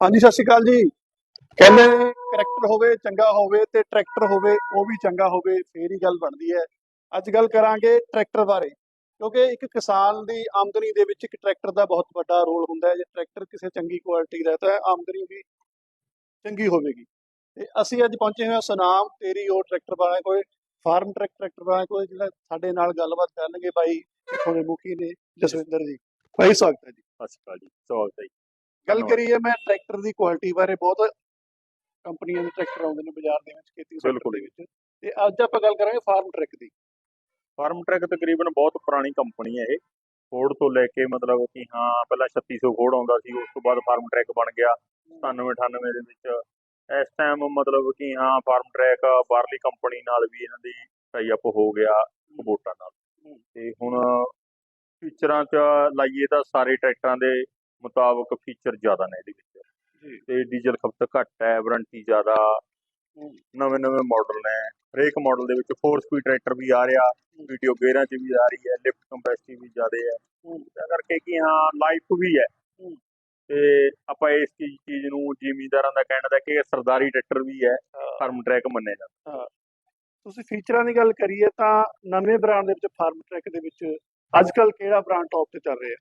ਹਾਂਜੀ, ਸਤਿ ਸ਼੍ਰੀ ਅਕਾਲ ਜੀ। ਕਹਿੰਦੇ ਕਰੈਕਟਰ ਹੋਵੇ, ਚੰਗਾ ਹੋਵੇ ਤੇ ਟਰੈਕਟਰ ਹੋਵੇ, ਉਹ ਵੀ ਚੰਗਾ ਹੋਵੇ, ਫੇਰ ਹੀ ਗੱਲ ਬਣਦੀ ਹੈ। ਅੱਜ ਗੱਲ ਕਰਾਂਗੇ ਟਰੈਕਟਰ ਬਾਰੇ, ਕਿਉਂਕਿ ਇੱਕ ਕਿਸਾਨ ਦੀ ਆਮਦਨੀ ਦੇ ਵਿੱਚ ਇੱਕ ਟਰੈਕਟਰ ਦਾ ਬਹੁਤ ਵੱਡਾ ਰੋਲ ਹੁੰਦਾ ਹੈ। ਜੇ ਟਰੈਕਟਰ ਕਿਸੇ ਚੰਗੀ ਕੁਆਲਿਟੀ ਦਾ ਹੈ, ਤਾਂ ਆਮਦਨੀ ਵੀ ਚੰਗੀ ਹੋਵੇਗੀ। ਤੇ ਅਸੀਂ ਅੱਜ ਪਹੁੰਚੇ ਹੋਏ ਹਾਂ ਸੁਨਾਮ, ਤੇਰੀ ਉਹ ਟਰੈਕਟਰ ਵਾਲਾ ਕੋਈ ਫਾਰਮ ਟਰੈਕ ਟਰੈਕਟਰ ਵਾਲਾ ਕੋਈ ਜਿਹੜਾ ਸਾਡੇ ਨਾਲ ਗੱਲਬਾਤ ਕਰਨਗੇ ਬਾਈ, ਇੱਥੋਂ ਮੁਖੀ ਨੇ ਜਸਵਿੰਦਰ ਜੀ। ਭਾਈ ਸਵਾਗਤ ਹੈ ਜੀ। ਸਤਿ ਸ਼੍ਰੀ ਅਕਾਲ ਜੀ, ਸਵਾਗਤ ਹੈ ਜੀ। ਗੱਲ। ਕਰੀਏ ਮੈਂ ਟਰੈਕਟਰ ਦੀ ਕੁਆਲਿਟੀ ਬਾਰੇ ਬਹੁਤ ਕੰਪਨੀਆਂ ਦੇ ਟਰੈਕਟਰ ਆਉਂਦੇ ਨੇ ਬਾਜ਼ਾਰ ਦੇ ਵਿੱਚ ਖੇਤੀ। ਦੇ ਵਿੱਚ। ਤੇ ਅੱਜ ਆਪਾਂ ਗੱਲ ਕਰਾਂਗੇ ਫਾਰਮ ਟਰੈਕ ਦੀ। ਫਾਰਮ ਟਰੈਕ ਤਕਰੀਬਨ ਬਹੁਤ ਪੁਰਾਣੀ ਕੰਪਨੀ ਹੈ ਇਹ। ਫੋਰਡ ਤੋਂ ਲੈ ਕੇ ਮਤਲਬ ਕਿ ਹਾਂ ਪਹਿਲਾਂ 3600 ਫੋਰਡ ਆਉਂਦਾ ਸੀ ਉਸ ਤੋਂ ਬਾਅਦ ਫਾਰਮ ਟਰੈਕ ਬਣ ਗਿਆ 97 98 ਦੇ ਵਿੱਚ। ਇਸ ਟਾਈਮ ਮਤਲਬ ਕਿ ਹਾਂ ਫਾਰਮ ਟਰੈਕ ਬਾਹਰਲੀ ਕੰਪਨੀ ਨਾਲ ਵੀ ਇਹਨਾਂ ਦੀ ਟਾਈ ਅਪ ਹੋ ਗਿਆ ਕੁਬੋਟਾ ਨਾਲ। ਤੇ ਹੁਣ ਫੀਚਰਾਂ 'ਚ ਲਾਈਏ ਤਾਂ ਸਾਰੇ ਟਰੈਕਟਰਾਂ ਦੇ ਮੁਤਾਬਕ ਫੀਚਰ ਜ਼ਿਆਦਾ ਨੇ ਇਹਦੇ ਵਿੱਚ। ਤੇ ਡੀਜ਼ਲ ਖਪਤ ਘੱਟ ਹੈ ਵਾਰੰਟੀ ਜ਼ਿਆਦਾ ਨਵੇਂ ਨਵੇਂ ਮਾਡਲ ਨੇ। ਹਰੇਕ ਮਾਡਲ ਦੇ ਵਿੱਚ 4 ਸਪੀਡ ਟਰੈਕਟਰ ਵੀ ਆ ਰਿਹਾ ਵੀਡੀਓ ਗੇਅਰਾਂ 'ਚ ਵੀ ਆ ਰਹੀ ਹੈ ਲਿਫਟ ਕੰਪੈਸਿਟੀ ਵੀ ਜ਼ਿਆਦਾ ਹੈ। ਇਸ ਕਰਕੇ ਕਿ ਹਾਂ ਲਾਈਫ ਵੀ ਹੈ। ਤੇ ਆਪਾਂ ਇਸ ਚੀਜ਼ ਨੂੰ ਜ਼ਿਮੀਂਦਾਰਾਂ ਦਾ ਕਹਿਣਾ ਦਾ ਕਿ ਸਰਦਾਰੀ ਟਰੈਕਟਰ ਵੀ ਹੈ ਫਾਰਮ ਟਰੈਕ ਮੰਨਿਆ ਜਾਂਦਾ। ਤੁਸੀਂ ਫੀਚਰਾਂ ਦੀ ਗੱਲ ਕਰੀਏ ਤਾਂ ਨਵੇਂ ਬ੍ਰਾਂਡ ਦੇ ਵਿੱਚ ਫਾਰਮ ਟਰੈਕ ਦੇ ਵਿੱਚ ਅੱਜ ਕੱਲ ਕਿਹੜਾ ਬ੍ਰਾਂਡ ਟੌਪ ਤੇ ਚੱਲ ਰਿਹਾ?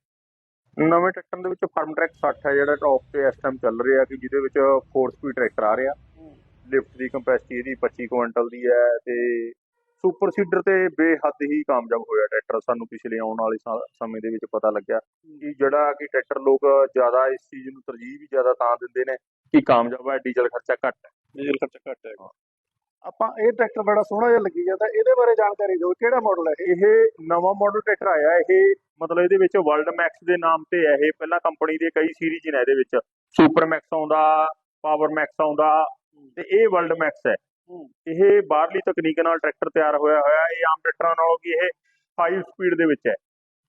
ਨਵੇਂ ਟਰੈਕਟਰ ਦੇ ਵਿੱਚ ਫਾਰਮ ਟਰੈਕ 60 ਹੈ ਜਿਹੜਾ ਟੌਪ ਤੇ ਇਸ ਟਾਈਮ ਚੱਲ ਰਿਹਾ ਕਿ ਜਿਹਦੇ ਵਿੱਚ 4 ਸਪੀਡ ਟਰੈਕਟਰ ਆ ਰਿਹਾ। ਲਿਫਟ ਦੀ ਕੰਪੈਸਿਟੀ ਇਹਦੀ 25 ਕੁਇੰਟਲ ਦੀ ਹੈ ਤੇ ਸੁਪਰ ਸੀਡਰ ਤੇ ਬੇਹੱਦ ਹੀ ਕਾਮਯਾਬ ਹੋਇਆ ਟਰੈਕਟਰ ਸਾਨੂੰ ਪਿਛਲੇ ਆਉਣ ਵਾਲੇ ਸਮੇਂ ਦੇ ਵਿੱਚ ਪਤਾ ਲੱਗਿਆ ਕਿ ਜਿਹੜਾ ਕਿ ਟਰੈਕਟਰ ਲੋਕ ਜ਼ਿਆਦਾ ਇਸ ਚੀਜ਼ ਨੂੰ ਤਰਜੀਹ ਵੀ ਜ਼ਿਆਦਾ ਤਾਂ ਦਿੰਦੇ ਨੇ ਕਿ ਕਾਮਯਾਬ ਹੈ ਡੀਜ਼ਲ ਖਰਚਾ ਘੱਟ ਹੈ। ਡੀਜ਼ਲ ਖਰਚਾ ਘੱਟ ਹੈ। ਆਪਾਂ ਇਹ ਟਰੈਕਟਰ ਬੜਾ ਸੋਹਣਾ ਜਿਹਾ ਲੱਗੀ ਜਾਂਦਾ ਇਹਦੇ ਬਾਰੇ ਜਾਣਕਾਰੀ ਦਿਓ ਕਿਹੜਾ ਮਾਡਲ ਹੈ ਇਹ? ਇਹ ਨਵਾਂ ਮਾਡਲ ਟਰੈਕਟਰ ਆਇਆ ਇਹ ਮਤਲਬ ਇਹਦੇ ਵਿੱਚ ਵਰਲਡ ਮੈਕਸ ਦੇ ਨਾਮ ਤੇ ਹੈ ਇਹ ਪਹਿਲਾਂ ਕੰਪਨੀ ਦੇ ਕਈ ਸੀਰੀਜ਼ ਨੇ ਇਹਦੇ ਵਿੱਚ। ਸੁਪਰ ਮੈਕਸ ਆਉਂਦਾ ਪਾਵਰ ਮੈਕਸ ਆਉਂਦਾ ਤੇ ਇਹ ਵਰਲਡ ਮੈਕਸ ਹੈ। ਇਹ ਬਾਹਰਲੀ ਤਕਨੀਕ ਨਾਲ ਟਰੈਕਟਰ ਤਿਆਰ ਹੋਇਆ ਹੋਇਆ ਇਹ ਆਮ ਟਰੈਕਟਰਾਂ ਨਾਲੋਂ ਕਿ ਇਹ 5 ਸਪੀਡ ਦੇ ਵਿੱਚ ਹੈ।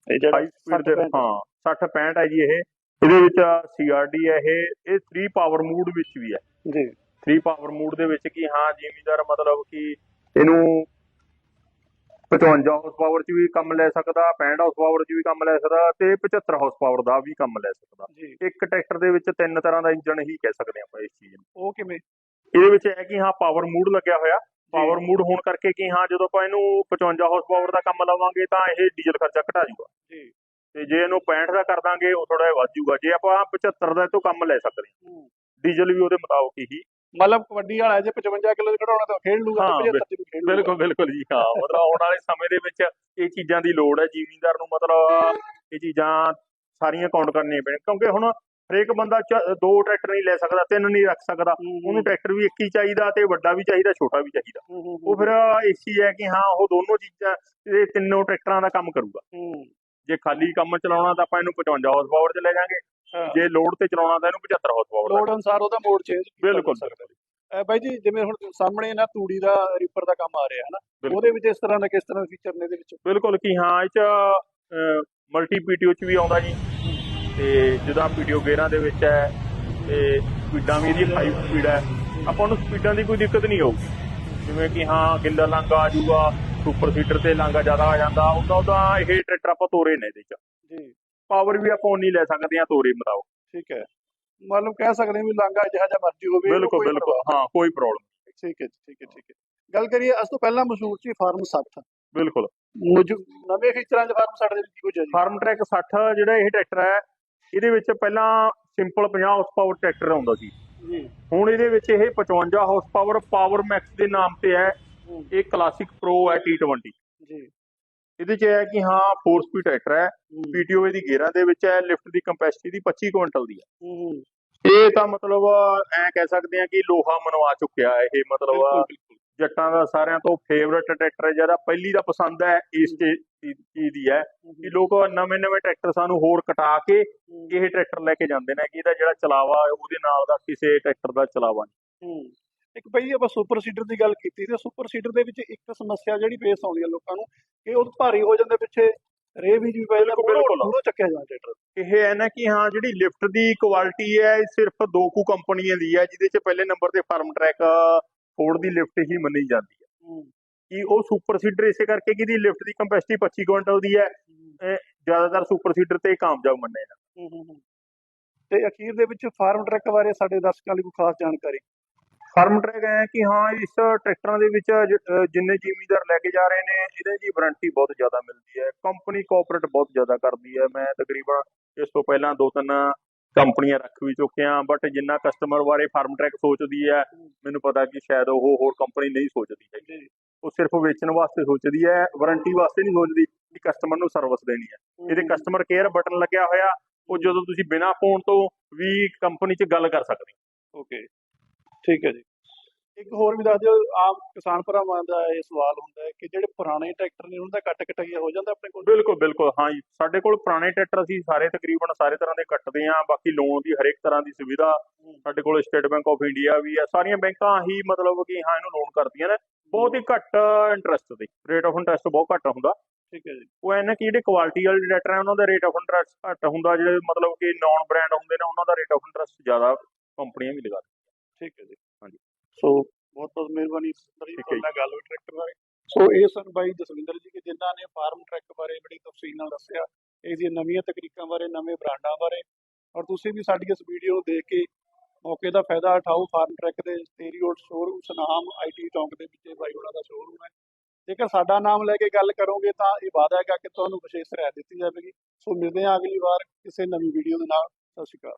ਇਹ 5 ਸਪੀਡ ਦੇ ਹਾਂ 60 65 ਹੈ ਜੀ ਇਹ। ਇਹਦੇ ਵਿੱਚ ਸੀਆਰਡੀ ਹੈ ਇਹ ਇਹ 3 ਪਾਵਰ ਮੂਡ ਵਿੱਚ ਵੀ ਹੈ। ਜੀ। 3 ਪਾਵਰ ਮੂਡ ਦੇ ਵਿੱਚ ਕਿ ਹਾਂ ਜ਼ਿਮੀਦਾਰ ਮਤਲਬ ਕਿ ਇਹਨੂੰ 55 ਹਾਰਸ ਪਾਵਰ 'ਚ ਵੀ ਕੰਮ ਲੈ ਸਕਦਾ 65 ਹਾਰਸ ਪਾਵਰ 'ਚ ਵੀ ਕੰਮ ਲੈ ਸਕਦਾ ਤੇ 75 ਹਾਰਸ ਪਾਵਰ ਦਾ ਵੀ ਕੰਮ ਲੈ ਸਕਦਾ। ਇੱਕ ਟਰੈਕਟਰ ਦੇ ਵਿੱਚ ਤਿੰਨ ਤਰ੍ਹਾਂ ਦਾ ਇੰਜਨ ਹੀ ਕਹਿ ਸਕਦੇ ਆਪਾਂ ਇਸ ਚੀਜ਼ ਨੂੰ। ਉਹ ਕਿਵੇਂ? ਇਹਦੇ ਵਿੱਚ ਹੈ ਕਿ ਹਾਂ ਪਾਵਰ ਮੂਡ ਲੱਗਿਆ ਹੋਇਆ। ਪਾਵਰ ਮੂਡ ਹੋਣ ਕਰਕੇ ਕਿ ਹਾਂ ਜਦੋਂ ਆਪਾਂ ਇਹਨੂੰ 55 ਹਾਰਸ ਪਾਵਰ ਦਾ ਕੰਮ ਲਵਾਂਗੇ ਤਾਂ ਇਹ ਡੀਜ਼ਲ ਖਰਚਾ ਘਟਾ ਜਾਊਗਾ ਜੀ। ਤੇ ਜੇ ਇਹਨੂੰ 65 ਦਾ ਕਰ ਦਾਂਗੇ ਉਹ ਥੋੜਾ ਜਿਹਾ ਵੱਧ ਜਾਊਗਾ ਜੇ ਆਪਾਂ 75 ਦਾ ਇਹ ਤੋਂ ਕੰਮ ਲੈ ਸਕਦੇ ਹਾਂ ਡੀਜ਼ਲ ਵੀ ਉਹਦੇ ਮੁਤਾਬਕ ਹੀ ਮਤਲਬ ਕਬੱਡੀ ਵਾਲਾ ਜੇ 55 ਕਿਲੋ ਦੇ ਖੜਾਉਣਾ ਤਾਂ ਖੇਡ ਲੂਗਾ ਹਾਂ, 75 ਚ ਵੀ ਖੇਡ ਲੂਗਾ। ਬਿਲਕੁਲ ਬਿਲਕੁਲ ਜੀ ਹਾਂ ਮਤਲਬ ਆਉਣ ਵਾਲੇ ਸਮੇਂ ਦੇ ਵਿੱਚ ਇਹ ਚੀਜ਼ਾਂ ਦੀ ਲੋੜ ਹੈ ਜ਼ਿਮੀਂਦਾਰ ਨੂੰ ਮਤਲਬ ਇਹ ਚੀਜ਼ਾਂ ਸਾਰੀਆਂ ਕਾਊਂਟ ਕਰਨੀਆਂ ਪੈਣ ਕਿਉਂਕਿ ਹੁਣ ਹਰੇਕ ਬੰਦਾ ਦੋ ਟਰੈਕਟਰ ਨਹੀਂ ਲੈ ਸਕਦਾ ਤਿੰਨ ਨਹੀਂ ਰੱਖ ਸਕਦਾ ਉਹਨੂੰ ਟਰੈਕਟਰ ਵੀ ਇੱਕ ਹੀ ਚਾਹੀਦਾ ਤੇ ਵੱਡਾ ਵੀ ਚਾਹੀਦਾ ਛੋਟਾ ਵੀ ਚਾਹੀਦਾ। ਉਹ ਫਿਰ ਚੀਜ਼ ਹੈ ਕਿ ਹਾਂ ਉਹ ਦੋਨੋਂ ਚੀਜ਼ਾਂ ਇਹ ਤਿੰਨੋਂ ਟਰੈਕਟਰਾਂ ਦਾ ਕੰਮ ਕਰੂਗਾ। ਜੇ ਖਾਲੀ ਕੰਮ ਚਲਾਉਣਾ ਤਾਂ ਆਪਾਂ ਇਹਨੂੰ 55 ਹਾਰਸ ਪਾਵਰ 'ਚ ਲੈ ਜਾਾਂਗੇ। ਜੇ ਲੋਡ ਤੇ ਚਲਾਉਣਾ ਤਾਂ ਇਹਨੂੰ 75 ਹਾਰਸ ਪਾਵਰ ਲੋਡ ਅਨਸਾਰ ਉਹਦਾ ਮੋਡ ਚੇਂਜ ਬਿਲਕੁਲ ਬਾਈ ਜੀ ਜਿਵੇਂ ਹੁਣ ਸਾਹਮਣੇ ਨਾ ਤੂੜੀ ਦਾ ਰੀਪਰ ਦਾ ਕੰਮ ਆ ਰਿਹਾ ਹੈ ਨਾ। ਉਹਦੇ ਵਿੱਚ ਇਸ ਤਰ੍ਹਾਂ ਦੇ ਕਿਸ ਤਰ੍ਹਾਂ ਫੀਚਰ ਨੇ ਇਹਦੇ ਵਿੱਚ? ਬਿਲਕੁਲ ਕਿ ਹਾਂ ਇਹ ਚ ਮਲਟੀ ਪੀਟੀਓ ਚ ਵੀ ਆਉਂਦਾ ਜੀ। ਤੇ ਜਿਹਦਾ ਪੀਟੀਓ ਗੇਅਰਾਂ ਦੇ ਵਿੱਚ ਹੈ ਤੇ ਸਪੀਡਾਂ ਵੀ ਇਹਦੀ 5 ਸਪੀਡ ਹੈ। ਆਪਾਂ ਨੂੰ ਸਪੀਡਾਂ ਦੀ ਕੋਈ ਦਿੱਕਤ ਨਹੀਂ ਹੋਊਗੀ। ਜਿਵੇਂ ਕਿ ਹਾਂ ਗਿੱਲਾ ਲਾਂਗਾ ਆ ਜਾਊਗਾ ਸੁਪਰ ਸੀਟਰ ਤੇ ਲਾਂਗਾ ਜ਼ਿਆਦਾ ਆ ਜਾਂਦਾ ਉਦਾਂ ਉਦਾਂ ਇਹ ਟਰੈਕਟਰ ਆਪਾਂ ਤੋਰੇ ਨੇ ਇਹਦੇ ਚ। ਜੀ। ਪਾਵਰ ਵੀ ਆਪਾਂ ਉਨੀ ਲੈ ਸਕਦੇ ਹਾਂ ਤੋਰੇ ਮੁਤਾਬਕ ਠੀਕ ਹੈ। ਮਤਲਬ ਕਹਿ ਸਕਦੇ ਹਾਂ ਵੀ ਲਾਂਗਾ ਜਿਹੜਾ ਜਿਹਾ ਮਰਜ਼ੀ ਹੋਵੇ ਬਿਲਕੁਲ ਬਿਲਕੁਲ। ਹਾਂ ਕੋਈ ਪ੍ਰੋਬਲਮ ਠੀਕ ਹੈ ਠੀਕ ਹੈ ਠੀਕ ਹੈ। ਗੱਲ ਕਰੀਏ ਅੱਜ ਤੋਂ ਪਹਿਲਾਂ ਮਸ਼ਹੂਰ ਸੀ ਫਾਰਮ 60 ਬਿਲਕੁਲ। ਮੌਜੂ ਨਵੇਂ ਫੀਚਰਾਂ ਦੇ ਫਾਰਮ 60 ਦੇ ਵਿੱਚ ਕੀ ਕੁਝ ਹੈ ਜੀ? ਫਾਰਮ ਟਰੈਕ 60 ਜਿਹੜਾ ਇਹ ਟਰੈਕਟਰ ਹੈ ਇਹਦੇ ਵਿੱਚ ਪਹਿਲਾਂ ਸਿੰਪਲ 50 ਹਾਰਸ ਪਾਵਰ ਟਰੈਕਟਰ ਆਉਂਦਾ ਸੀ। ਜੀ। ਹੁਣ ਇਹਦੇ ਵਿੱਚ ਇਹ 55 ਹਾਰਸ ਪਾਵਰ ਪਾਵਰ ਮੈਕਸ ਦੇ ਨਾਮ ਤੇ ਹੂੰ, ਇਹ ਕਲਾਸਿਕ ਪ੍ਰੋ ਹੈ T20 ਜੀ। ਇਹਦੇ ਚ ਹੈ ਕਿ ਹਾਂ 4 ਸਪੀਡ ਟਰੈਕਟਰ ਹੈ PTO ਦੀ ਗੇਅਰਾਂ ਦੇ ਵਿੱਚ ਹੈ ਲਿਫਟ ਦੀ ਕੰਪੈਸਿਟੀ ਦੀ 25 ਕੁਇੰਟਲ ਦੀ ਹੈ। ਇਹ ਤਾਂ ਮਤਲਬ ਐ ਕਹਿ ਸਕਦੇ ਆ ਕਿ ਲੋਹਾ ਮਨਵਾ ਚੁੱਕਿਆ ਇਹ ਮਤਲਬ। ਜੱਟਾਂ ਦਾ ਸਾਰਿਆਂ ਤੋਂ ਫੇਵਰਟ ਟਰੈਕਟਰ ਹੈ ਜਿਹਦਾ ਪਹਿਲੀ ਦਾ ਪਸੰਦ ਹੈ ਇਸ ਚੀਜ਼ ਦੀ ਹੈ ਕਿ ਲੋਕ ਨਵੇਂ ਨਵੇਂ ਟਰੈਕਟਰ ਸਾਨੂੰ ਹੋਰ ਕਟਾ ਕੇ ਇਹ ਟਰੈਕਟਰ ਲੈ ਕੇ ਜਾਂਦੇ ਨੇ ਕਿ ਇਹਦਾ ਜਿਹੜਾ ਚਲਾਵਾ ਉਹਦੇ ਨਾਲ ਦਾ ਕਿਸੇ ਟਰੈਕਟਰ ਦਾ ਚਲਾਵਾ ਨਹੀਂ। ਇੱਕ ਭਾਈ ਆਪਾਂ ਸੁਪਰ ਸੀਡਰ ਦੀ ਗੱਲ ਕੀਤੀ ਤੇ ਸੁਪਰ ਸੀਡਰ ਦੇ ਵਿੱਚ ਇੱਕ ਸਮੱਸਿਆ ਜਿਹੜੀ ਫੇਸ ਆਉਂਦੀ ਹੈ ਲੋਕਾਂ ਨੂੰ ਕਿ ਉਹ ਭਾਰੀ ਹੋ ਜਾਂਦੇ ਪਿੱਛੇ ਰੇ ਵੀ ਜੀ ਪੈਦਾ ਬਿਲਕੁਲ। ਪੂਰਾ ਚੱਕਿਆ ਜਾਂਦਾ ਟਰੈਕਟਰ ਇਹ ਹੈ ਨਾ ਕਿ ਹਾਂ ਜਿਹੜੀ ਲਿਫਟ ਦੀ ਕੁਆਲਿਟੀ ਹੈ ਇਹ ਸਿਰਫ ਦੋ ਕੁ ਕੰਪਨੀਆਂ ਦੀ ਹੈ ਜਿਹਦੇ ਚ ਪਹਿਲੇ ਨੰਬਰ ਤੇ ਫਾਰਮ ਟਰੈਕ ਫੋਰਡ ਦੀ ਲਿਫਟ ਹੀ ਮੰਨੀ ਜਾਂਦੀ ਹੈ। ਕਿ ਉਹ ਸੁਪਰ ਸੀਡਰ ਇਸੇ ਕਰਕੇ ਕਿ ਇਹਦੀ ਲਿਫਟ ਦੀ ਕੰਪੈਸਿਟੀ 25 ਕੁਇੰਟਲ ਦੀ ਹੈ ਇਹ ਜ਼ਿਆਦਾਤਰ ਸੁਪਰ ਸੀਡਰ ਤੇ ਕਾਮਯਾਬ ਮੰਨੇ ਜਾਂਦੇ। ਤੇ ਅਖੀਰ ਦੇ ਵਿੱਚ ਫਾਰਮ ਟਰੱਕ ਬਾਰੇ ਸਾਡੇ ਦਰਸ਼ਕਾਂ ਲਈ ਕੋਈ ਖਾਸ ਜਾਣਕਾਰੀ? ਫਾਰਮ ਟਰੈਕ ਹੈ ਕਿ ਹਾਂ ਇਸ ਟਰੈਕਟਰਾਂ ਦੇ ਵਿੱਚ ਜ- ਜਿੰਨੇ ਜ਼ਿਮੀਂਦਾਰ ਲੈ ਕੇ ਜਾ ਰਹੇ ਨੇ ਇਹਦੇ ਦੀ ਵਾਰੰਟੀ ਬਹੁਤ ਜ਼ਿਆਦਾ ਮਿਲਦੀ ਹੈ। ਕੰਪਨੀ ਕੋਆਪਰੇਟ ਬਹੁਤ ਜ਼ਿਆਦਾ ਕਰਦੀ ਹੈ। ਮੈਂ ਤਕਰੀਬਨ ਇਸ ਤੋਂ ਪਹਿਲਾਂ ਦੋ ਤਿੰਨ ਕੰਪਨੀਆਂ ਰੱਖ ਵੀ ਚੁੱਕਿਆ ਬਟ ਜਿੰਨਾ ਕਸਟਮਰ ਬਾਰੇ ਫਾਰਮ ਟਰੈਕ ਸੋਚਦੀ ਹੈ ਮੈਨੂੰ ਪਤਾ ਕਿ ਸ਼ਾਇਦ ਉਹ ਹੋਰ ਕੰਪਨੀ ਨਹੀਂ ਸੋਚਦੀ ਹੈਗੀ। ਉਹ ਸਿਰਫ ਵੇਚਣ ਵਾਸਤੇ ਸੋਚਦੀ ਹੈ ਵਾਰੰਟੀ ਵਾਸਤੇ ਨਹੀਂ ਸੋਚਦੀ ਕਿ ਕਸਟਮਰ ਨੂੰ ਸਰਵਿਸ ਦੇਣੀ ਹੈ। ਇਹਦੇ ਕਸਟਮਰ ਕੇਅਰ ਬਟਨ ਲੱਗਿਆ ਹੋਇਆ ਉਹ ਜਦੋਂ ਤੁਸੀਂ ਬਿਨਾਂ ਫੋਨ ਤੋਂ ਵੀ ਕੰਪਨੀ 'ਚ ਗੱਲ ਕਰ ਸਕਦੇ ਹੋ। ਓਕੇ ਠੀਕ ਹੈ ਜੀ। ਇੱਕ ਹੋਰ ਵੀ ਦੱਸ ਦਿਓ ਆਮ ਕਿਸਾਨ ਭਰਾਵਾਂ ਦਾ ਇਹ ਸਵਾਲ ਹੁੰਦਾ ਹੈ ਕਿ ਜਿਹੜੇ ਪੁਰਾਣੇ ਟਰੈਕਟਰ ਨੇ ਉਹਨਾਂ ਦਾ ਕੱਟ ਕਟਾਈਆ ਹੋ ਜਾਂਦਾ ਆਪਣੇ ਕੋਲ? ਬਿਲਕੁਲ ਬਿਲਕੁਲ ਹਾਂ ਜੀ। ਸਾਡੇ ਕੋਲ ਪੁਰਾਣੇ ਟਰੈਕਟਰ ਅਸੀਂ ਸਾਰੇ ਤਕਰੀਬਨ ਸਾਰੇ ਤਰ੍ਹਾਂ ਦੇ ਕੱਟਦੇ ਹਾਂ ਬਾਕੀ ਲੋਨ ਦੀ ਹਰੇਕ ਤਰ੍ਹਾਂ ਦੀ ਸੁਵਿਧਾ ਸਾਡੇ ਕੋਲ ਸਟੇਟ ਬੈਂਕ ਆਫ ਇੰਡੀਆ ਵੀ ਹੈ। ਸਾਰੀਆਂ ਬੈਂਕਾਂ ਹੀ ਮਤਲਬ ਕਿ ਹਾਂ ਇਹਨੂੰ ਲੋਨ ਕਰਦੀਆਂ ਨੇ। ਬਹੁਤ ਹੀ ਘੱਟ ਇੰਟਰਸਟ ਤੇ ਰੇਟ ਆਫ ਇੰਟਰਸਟ ਬਹੁਤ ਘੱਟ ਹੁੰਦਾ। ਠੀਕ ਹੈ ਜੀ। ਉਹ ਐਨਾ ਕਿ ਜਿਹੜੇ ਕੁਆਲਿਟੀ ਵਾਲੇ ਟਰੈਕਟਰ ਹੈ ਉਹਨਾਂ ਦਾ ਰੇਟ ਆਫ ਇੰਟਰਸਟ ਘੱਟ ਹੁੰਦਾ। ਜਿਹੜੇ ਮਤਲਬ ਕਿ ਨਾਨ ਬ੍ਰਾਂਡ ਹੁੰਦੇ ਨੇ ਉਹਨਾਂ ਦਾ ਰੇਟ ਆਫ ਇੰਟਰਸਟ ਜ਼ਿਆਦਾ ਕੰਪਨੀਆਂ ਵੀ ਲਗਾ ਠੀਕ ਹੈ ਜੀ ਹਾਂਜੀ। ਸੋ ਬਹੁਤ ਬਹੁਤ ਮਿਹਰਬਾਨੀ ਠੀਕ ਹੈ ਤੁਹਾਡੇ ਨਾਲ ਗੱਲ ਹੋਈ ਟਰੈਕਟਰ ਬਾਰੇ। ਸੋ ਇਹ ਸਨ ਬਾਈ ਜਸਵਿੰਦਰ ਜੀ ਕਿ ਜਿਨ੍ਹਾਂ ਨੇ ਫਾਰਮ ਟਰੱਕ ਬਾਰੇ ਬੜੀ ਤਫਸੀਲ ਨਾਲ ਦੱਸਿਆ ਇਹਦੀਆਂ ਨਵੀਆਂ ਤਕਨੀਕਾਂ ਬਾਰੇ ਨਵੇਂ ਬ੍ਰਾਂਡਾਂ ਬਾਰੇ। ਔਰ ਤੁਸੀਂ ਵੀ ਸਾਡੀ ਇਸ ਵੀਡੀਓ ਨੂੰ ਦੇਖ ਕੇ ਮੌਕੇ ਦਾ ਫਾਇਦਾ ਉਠਾਓ ਫਾਰਮ ਟਰੱਕ ਦੇ ਸਟੇਰੀ ਰੋਡ ਸ਼ੋਰੂਮ ਸੁਨਾਮ ਆਈਟੀ ਚੌਂਕ ਦੇ ਵਿੱਚ ਬਾਈ ਉਹਨਾਂ ਦਾ ਸ਼ੋਰੂਮ ਹੈ। ਜੇਕਰ ਸਾਡਾ ਨਾਮ ਲੈ ਕੇ ਗੱਲ ਕਰੋਗੇ ਤਾਂ ਇਹ ਵਾਅਦਾ ਹੈਗਾ ਕਿ ਤੁਹਾਨੂੰ ਵਿਸ਼ੇਸ਼ ਰਿਆਇਤ ਦਿੱਤੀ ਜਾਵੇਗੀ। ਸੋ ਮਿਲਦੇ ਹਾਂ ਅਗਲੀ ਵਾਰ ਕਿਸੇ ਨਵੀਂ ਵੀਡੀਓ ਦੇ ਨਾਲ। ਸਤਿ ਸ਼੍ਰੀ ਅਕਾਲ।